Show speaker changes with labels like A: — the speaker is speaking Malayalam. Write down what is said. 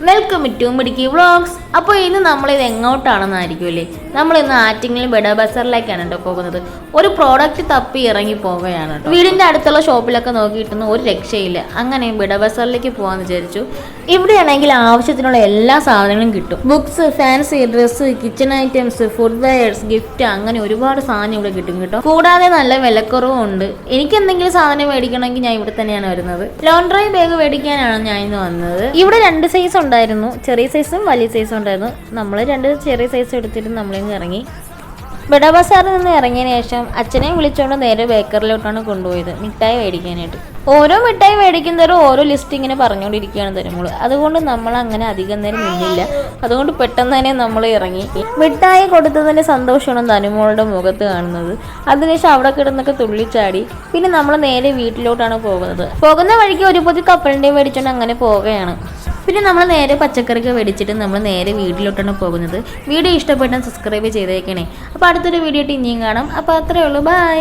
A: வெல்கம் டு முடிக்கி வ்ளாக்ஸ் അപ്പോൾ ഇന്ന് നമ്മളിത് എങ്ങോട്ടാണെന്നായിരിക്കുമല്ലേ നമ്മൾ ഇന്ന് ആറ്റിങ്ങിലും ബെഡ ബസറിലേക്കാണ് കേട്ടോ പോകുന്നത്. ഒരു പ്രോഡക്റ്റ് തപ്പി ഇറങ്ങി പോവുകയാണ് കേട്ടോ. വീടിന്റെ അടുത്തുള്ള ഷോപ്പിലൊക്കെ നോക്കിയിട്ടൊന്നും ഒരു രക്ഷയില്ല. അങ്ങനെ ബെഡ ബസറിലേക്ക് പോകാമെന്ന് വിചാരിച്ചു. ഇവിടെയാണെങ്കിൽ ആവശ്യത്തിനുള്ള എല്ലാ സാധനങ്ങളും കിട്ടും. Books fancy dress kitchen items food wares gift അങ്ങനെ ഒരുപാട് സാധനം ഇവിടെ കിട്ടും കേട്ടോ. കൂടാതെ നല്ല വിലക്കുറവും ഉണ്ട്. എനിക്ക് എന്തെങ്കിലും സാധനം മേടിക്കണമെങ്കിൽ ഞാൻ ഇവിടെ തന്നെയാണ് വരുന്നത്. ലോണ്ട്രി ബാഗ് മേടിക്കാനാണ് ഞാൻ ഇന്ന് വന്നത്. ഇവിടെ രണ്ട് സൈസ് ഉണ്ടായിരുന്നു. ചെറിയ സൈസും വലിയ സൈസും ഉണ്ടായിരുന്നു. നമ്മൾ രണ്ട് ചെറിയ സൈസ് എടുത്തിട്ട് നമ്മളിങ്ങ് ഇറങ്ങി ബഡ ബസാറിൽ നിന്ന് ഇറങ്ങിയതിന് ശേഷം അച്ഛനെ വിളിച്ചുകൊണ്ട് നേരെ ബേക്കറിലോട്ടാണ് കൊണ്ടുപോയത്. മിഠായി മേടിക്കാനായിട്ട്. ഓരോ മിഠായി മേടിക്കുന്നവരും ഓരോ ലിസ്റ്റ് ഇങ്ങനെ പറഞ്ഞുകൊണ്ടിരിക്കുകയാണ് തരുമ്പോൾ അതുകൊണ്ട് നമ്മൾ അങ്ങനെ അധികം നേരം നിന്നില്ല. അതുകൊണ്ട് പെട്ടെന്ന് തന്നെ നമ്മൾ ഇറങ്ങി. മിഠായി കൊടുത്തതിന്റെ സന്തോഷമാണ് തനുമോളുടെ മുഖത്ത് കാണുന്നത്. അതിനുശേഷം അവിടെ കിടന്നൊക്കെ തുള്ളിച്ചാടി. പിന്നെ നമ്മൾ നേരെ വീട്ടിലോട്ടാണ് പോകുന്നത്. പോകുന്ന വഴിക്ക് ഒരു പൊതി കപ്പലിന്റെ മേടിച്ചുകൊണ്ട് അങ്ങനെ പോവുകയാണ്. പിന്നെ നമ്മൾ നേരെ പച്ചക്കറിക്ക് മേടിച്ചിട്ട് നമ്മൾ നേരെ വീട്ടിലോട്ടാണ് പോകുന്നത്. വീഡിയോ ഇഷ്ടപ്പെട്ടാൽ സബ്സ്ക്രൈബ് ചെയ്തേക്കണേ. അപ്പോൾ അടുത്തൊരു വീഡിയോ ഇനിയും കാണാം. അപ്പോൾ അത്രേ ഉള്ളൂ. ബൈ